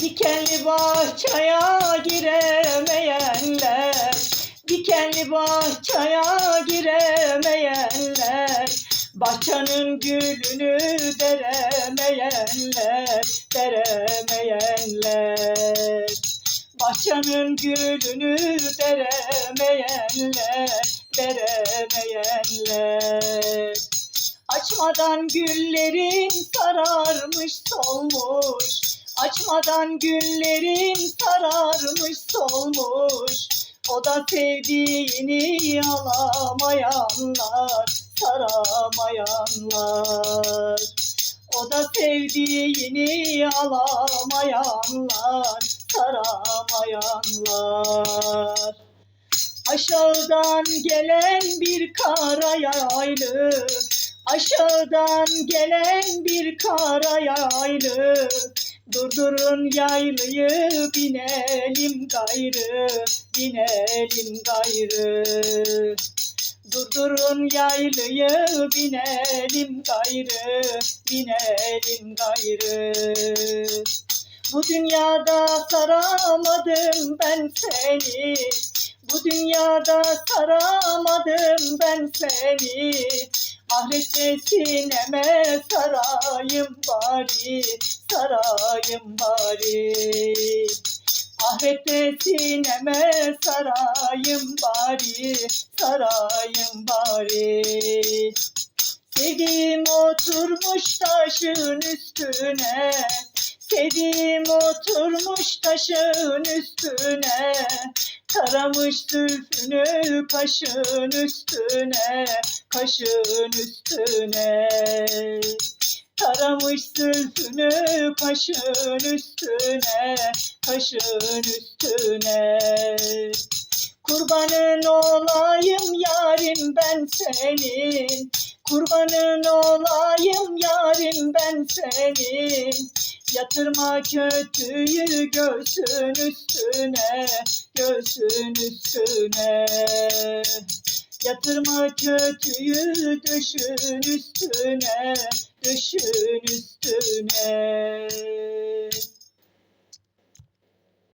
Dikenli bahçeye giremeyenler Dikenli bahçeye giremeyenler Bahçanın gülünü deremeyenler Deremeyenler. Bahçanın gülünü deremeyenler Deremeyenler. Açmadan güllerin sararmış solmuş Açmadan güllerin sararmış solmuş. O da sevdiğini alamayanlar Saramayanlar. O da sevdiğini alamayanlar Saramayanlar. Aşağıdan gelen bir kara yaylı Aşağıdan gelen bir kara yaylı Durdurun yaylıyı binelim gayrı Binelim gayrı. Durdurun yaylıyı binelim gayrı Binelim gayrı. Bu dünyada saramadım ben seni. Bu dünyada saramadım ben seni Ahirette sineme sarayım bari, sarayım bari. Ahirette sineme sarayım bari, sarayım bari. Sevdiğim oturmuş taşın üstüne, Sevdiğim oturmuş taşın üstüne, Taramış zülfünü kaşın üstüne, kaşın üstüne. Taramış zülfünü kaşın üstüne, kaşın üstüne. Kurbanın olayım yarim ben senin, Kurbanın olayım yarim ben senin. Yatırma kötüyü göğsün üstüne, göğsün üstüne. Yatırma kötüyü düşün üstüne, düşün üstüne.